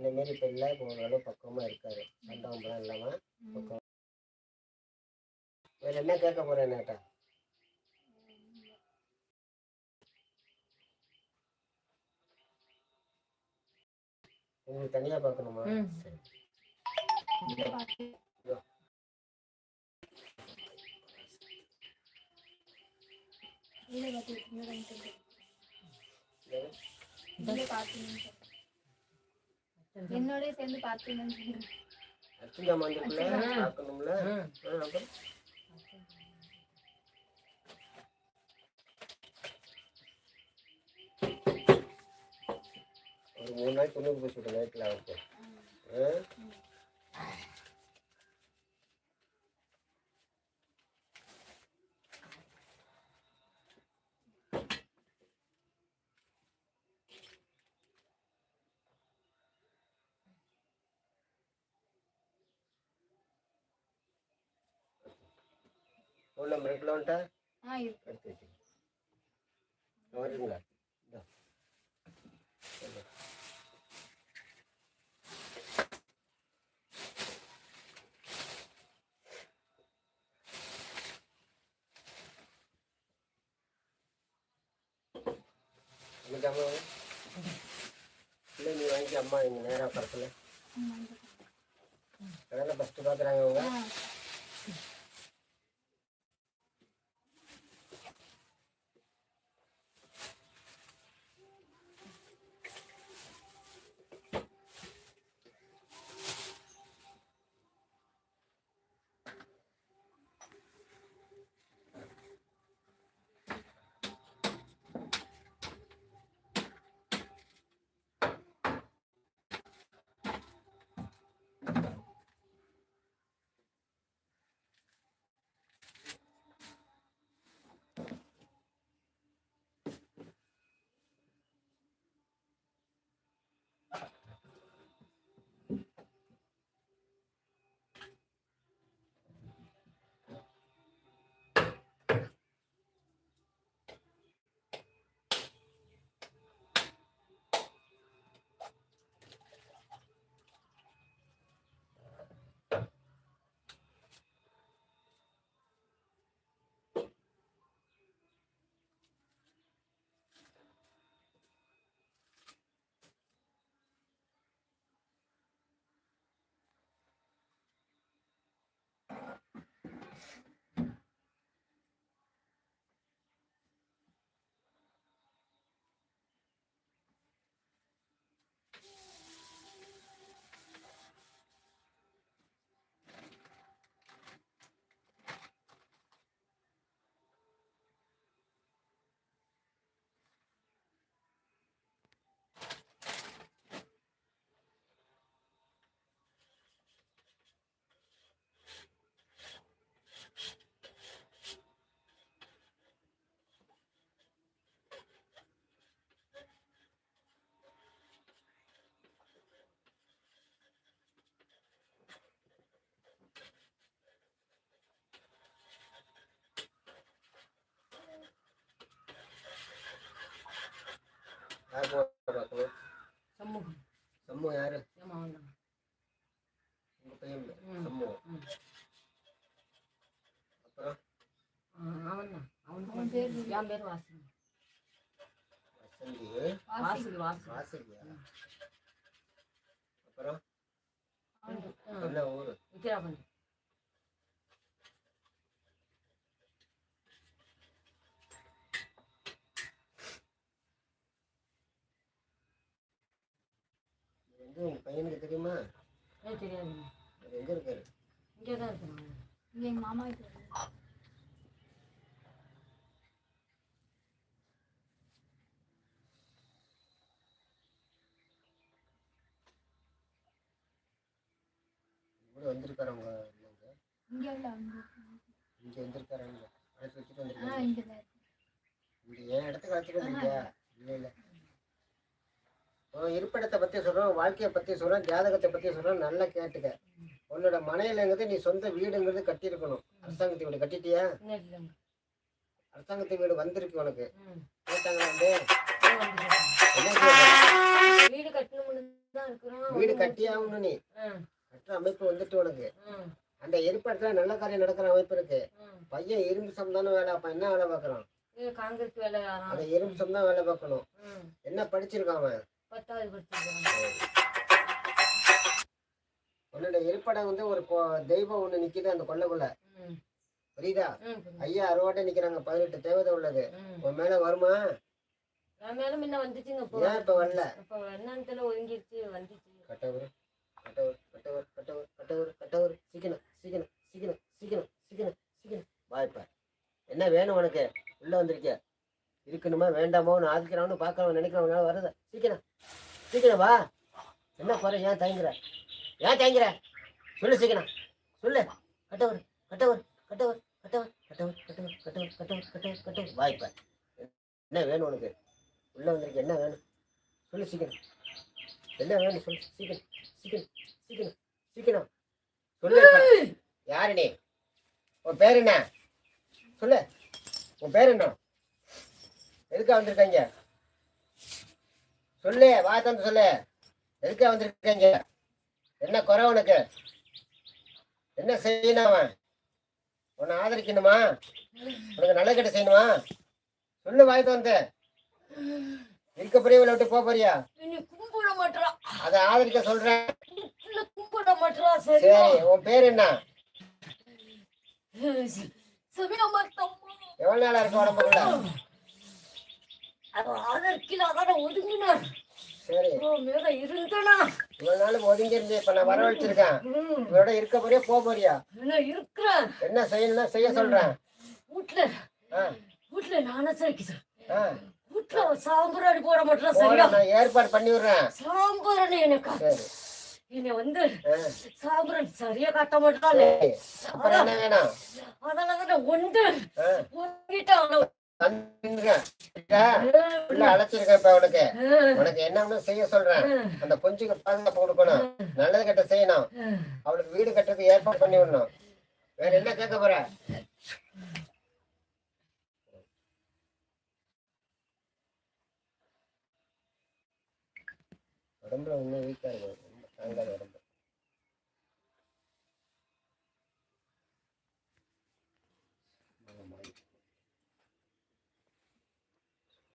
இந்த மாரி இப்போ இல்லை இப்போ ஓரளவு பக்குவமாக இருக்காரு. சண்டவம்பெல்லாம் இல்லாமல் பக்குவம். வேறு என்ன கேட்க போகிறேன் நேட்டா உங்களுக்கு தனியாக பார்க்கணுமா. சரி. என்னோட சேர்ந்து பார்த்தீங்கன்னு ஒரு மூணு நாள் துணிக்கு போய் சுட்டு நைட்டில் அவருக்கு ஃபோன் நம்பர் இருக்குல்ல வந்துட்டா ஆ இருக்கு எடுத்து வச்சுங்க வருங்களா இந்தா. சொல்லு. இன்னைக்கு அம்மா இல்லை நீ வாங்கி அம்மா இங்கே நேராக படத்தில் அதெல்லாம் ஃபஸ்ட்டு பார்க்குறாங்க அவங்க அவன் தான் அவன் வந்து பேர் என் பேர் வாசல் வசந்தி வாசல் வாசல் வாசலியா அப்புறம் ம். என்ன ஊரு விக்கிராபண்டி இது உங்க பையனுக்கு தெரியுமா ஏன் தெரியாதுங்க அவர் இருக்காரு இங்கே தான் இருக்கிறாங்க இங்கே எங்க மாமா வீட்டுல கூட வந்திருக்காரு அவங்க இங்கே இங்கே வந்திருக்காரு அவங்க அழைச்சி வச்சுட்டு வந்திருக்காங்க. இங்கே என் இடத்துக்கு அழைச்சிட்டு வந்தீங்க? இல்லை இல்லை. இருப்பிடத்தை பற்றி சொல்கிறோம் வாழ்க்கையை பற்றி சொல்கிறோம் ஜாதகத்தை பற்றி சொல்கிறோம் நல்லா கேட்டுக்க. உன்னோட மனையிலங்கிறது நீ சொந்த வீடுங்கிறது கட்டியிருக்கணும். அரசாங்கத்து வீடு கட்டிட்டியா? அரசாங்கத்து வீடு வந்திருக்கு உனக்கு. கேட்டாங்களா வீடு கட்டணும் வீடு கட்டியாகணும் நீ. அமைப்பு வந்துட்டு உனக்கு. ம், அந்த இருப்பிடத்துல நல்ல காரியம் நடக்கிற அமைப்பு இருக்கு. பையன் இரும்பு சம்தான வேலை அப்ப என்ன வேலை பார்க்கறான்? காங்கிரஸ் வேலை அந்த இரும்பு சம் தான் வேலை பார்க்கணும். என்ன படிச்சிருக்கான் அவன்? உன்னோட இருப்பிடம் வந்து ஒரு தெய்வம் ஒண்ணு நிக்குது அந்த கொல்லைக்குள்ள ம். புரியுதா. ஐயா அறுவாட்டை நிக்கிறாங்க பதினெட்டு தேவதை உள்ளது. உன் மேல வருமா? மேல முன்ன வந்துச்சுங்க இப்போ வரல? இப்போ என்னன்னு தெரியல ஒதுங்கிருச்சு வந்துச்சு. கட்டவர் கட்டவர் கட்டவர் கட்டவர் கட்டவர் கட்டவர் சீக்கிரம் சீக்கிரம் சீக்கிரம் சீக்கிரம் சீக்கிரம் சீக்கிரம் வாய்ப்பா என்ன வேணும் உனக்கு? உள்ள வந்திருக்க இருக்கணுமா? வேண்டாமோ? நான் ஆதிக்கிறவனு பார்க்கறவன் நினைக்கிறவனால வருத. சீக்கிரம். சீக்கிரம் வா. என்ன குறை? ஏன் தயங்குற? ஏன் தயங்குற? சொல்லு சீக்கிரம். சொல்லு. கட்டவர் கட்டவர் கட்டவர் கட்டவர் கட்டவர் கட்டவர் கட்டவர் கட்டவர் கட்டவர் கட்டவர். வாய்ப்பா என்ன வேணும் உனக்கு? உள்ள வந்திருக்க என்ன வேணும்? சொல்லு சீக்கிரம். என்ன வேணும் சொல்லு? சீக்கிரம். சீக்கிரம். சீக்கிரம். சீக்கிரம். சொல்லு. யாரு நீ? உன் பேர் என்ன? சொல்லு. உன் பேர் என்ன? எதுக்கா வந்திருக்காங்க? சொல்லு வா தந்து சொல்லு. எதுக்கா வந்திருக்காங்க? என்ன குறை உனக்கு? என்ன செய்யணும் அவன்? உன்னை ஆதரிக்கணுமா? உனக்கு நல்ல கெட்ட செய்யணுமா? சொல்லு வாய் வந்து இருக்க பிரிவுல விட்டு போக போறியா? கும்பிட அதை ஆதரிக்க சொல்றேன் கும்பிட சரி உன் பேர் என்ன? எவ்வளவு நாளா இருக்கு உடம்புக்குள்ள? ஒதுங்கிருந்தே இப்ப நான் வர வச்சிருக்கேன். இவரோட இருக்க போறியா போக போறியா? இருக்கிறேன்? என்ன செய்யணும்னா செய்ய சொல்றேன். வீட்டுல வீட்டுல நானே சரிக்கிறேன் வீட்டுல சாம்பிராணி போட மாட்டேன் ஏற்பாடு பண்ணி விடுறேன். சாம்பிராணி எனக்கு. என்னை வந்து சாம்பராணி சரியா காட்ட மாட்டாளே. சரி. அப்புறம் என்ன வேணும் அதனாலதான் ஒன்று ஆ, ஒன்றிட்டான் வந்துருங்க. சரியா? உள்ள அழைச்சிருக்கேன் இப்ப உனக்கு என்ன செய்ய சொல்றேன். அந்த குஞ்சுக்கு பாதுகாப்பு கொடுக்கணும். நல்லது கெட்ட செய்யணும். அவளுக்கு வீடு கட்டுறதுக்கு ஏற்பாடு பண்ணி விடணும். வேற என்ன கேட்க போற? உடம்புல இன்னும் வீக்கா இருக்கு. അങ്ങനെ